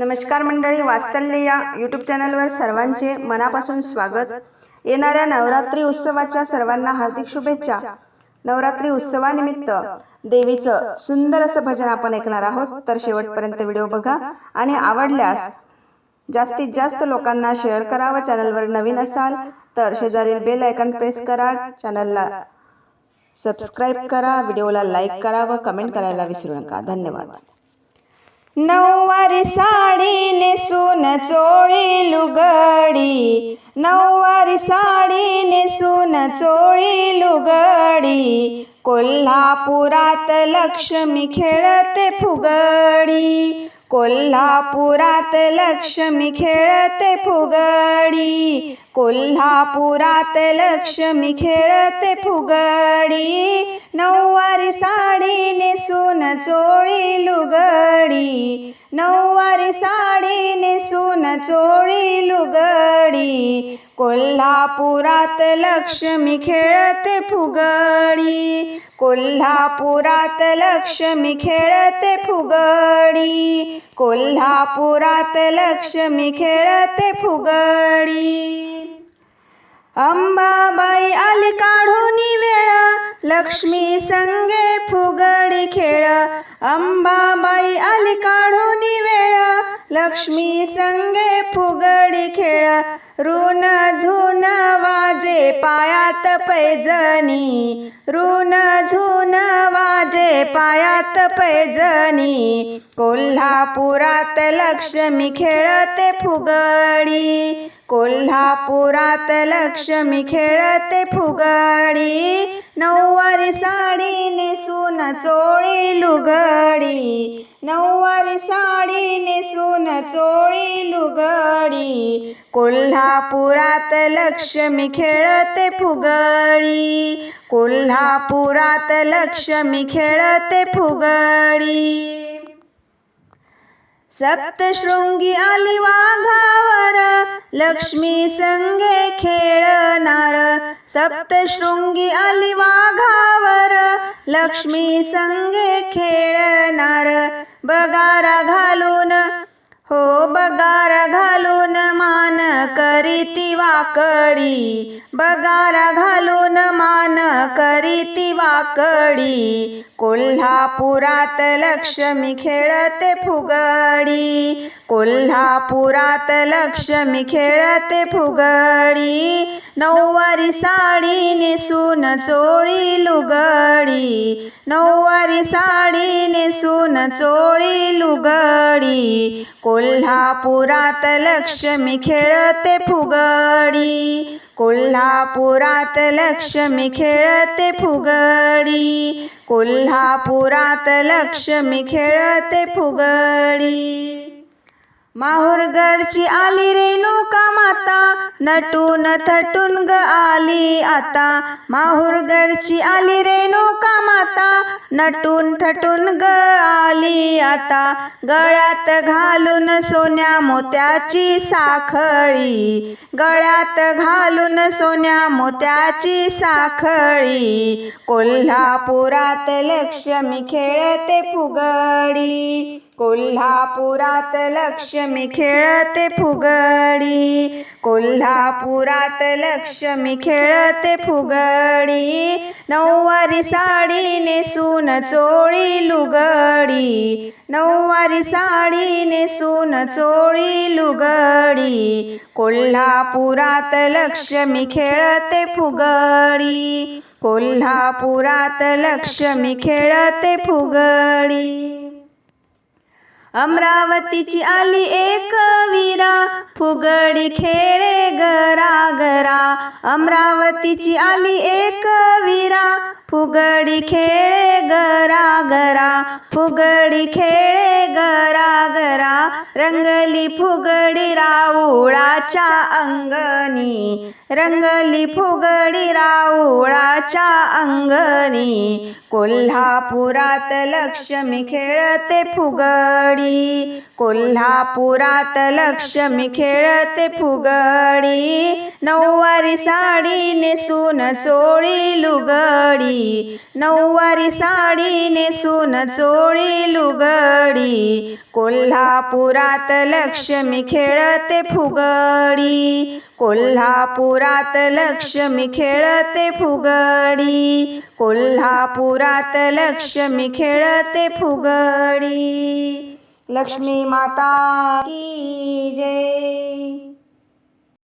नमस्कार मंडळी वात्सल्य या यूट्यूब चॅनलवर सर्वांचे मनापासून स्वागत. येणाऱ्या नवरात्री उत्सवाच्या सर्वांना हार्दिक शुभेच्छा. नवरात्री उत्सवानिमित्त देवीचं सुंदर असं भजन आपण ऐकणार आहोत. तर शेवटपर्यंत व्हिडिओ बघा आणि आवडल्यास जास्तीत जास्त लोकांना शेअर करा व चॅनलवर नवीन असाल तर शेजारील बेल आयकॉन प्रेस करा. चॅनलला सबस्क्राईब करा. व्हिडिओला लाईक करा व कमेंट करायला विसरू नका. धन्यवाद. नऊवारी साडी नेसून चोळी लुगडी. नऊवारी साडी नेसून चोळी लुगडी. कोल्हापुरात लक्ष्मी खेळते फुगडी. कोल्हापुरात लक्ष्मी खेळते फुगडी. कोल्हापुरात लक्ष्मी खेळते फुगडी. नऊवारी साडी नेसून चोळी लुगडी. नऊवारी साडी नेसून चोळी लुगडी. कोल्हापुरात लक्ष्मी खेळते फुगडी. कोल्हापुरात लक्ष्मी खेळते फुगडी. कोल्हापुरात लक्ष्मी खेळते फुगडी. अंबाबाई आली काढून वेळ. लक्ष्मी संगे फुगडी खेळ. अंबाबाई आली काढून वेळ. लक्ष्मी संगे फुगडी खेळ. ऋण झुन वाजे पायात पैजणी. ऋण झुन पायात पैजणी कोल्हापुरात लक्ष्मी खेळते फुगडी. कोल्हापुरात लक्ष्मी खेळते फुगडी. नऊवारी साडी नेसून चोळी लुगडी. नऊवारी साडी चोळी लुगडी कोल्हापुरात लक्ष्मी खेळते फुगडी. कोल्हापुरात लक्ष्मी खेळते फुगडी. सप्तशृंगी आली वाघावर लक्ष्मी संगे खेळणार. सप्तशृंगी आली वाघावर लक्ष्मी संगे खेळणार. बगारा घाल हो बगारा घालून मान करीती वाकडी बगारा घालून मान करीती वाकडी कोल्हापुरात लक्ष्मी खेळते फुगडी कोल्हापुरात लक्ष्मी खेळते फुगडी नऊवारी साडी नेसून चोळी लुगडी नऊवारी साडी नेसून चोळी लुगडी कोल्हापुरात लक्ष्मी खेळते फुगडी फुगडी. कोल्हापुरात लक्ष्मी खेळते फुगडी. कोल्हापुरात लक्ष्मी खेळते फुगडी. माहुरगडची आली रेणुका माता नटून थटून ग आली आता. माहुरगडची आली रेणुका माता नटून थटून ग आली आता. गळ्यात घालून सोन्या मोत्याची साखळी गळ्यात घालून सोन्या मोत्याची साखळी. कोल्हापुरात लक्ष्मी खेळते फुगडी कोल्हापुरात लक्ष्मी खेळते फुगडी. कोल्हापुरात लक्ष्मी खेळते फुगडी. नऊवारी साडी नेसून चोळी लुगडी. नऊवारी साडी नेसून चोळी लुगडी. कोल्हापुरात लक्ष्मी खेळते फुगडी. कोल्हापुरात लक्ष्मी खेळते फुगडी. अमरावतीची आली एक वीरा. फुगडी खेळे गरा गरा अमरावतीची आली एक वीरा. फुगडी खेळे गरा गरा फुगडी खेळे गरा गरा रंगली फुगडी राऊळाच्या अंगणी. रंगली फुगडी राऊळाच्या अंगणी. कोल्हापुरात लक्ष्मी खेळते फुगडी. कोल्हापुरात लक्ष्मी खेळते फुगडी. नऊवारी साडी नेसून चोळी लुगडी. नऊवारी साडी नेसून चोळी लुगडी. कोल्हापुरात लक्ष्मी खेळते फुगडी. कोल्हापुरात लक्ष्मी खेळते फुगडी. कोल्हापुरात लक्ष्मी खेळते फुगडी. लक्ष्मी माता की जय.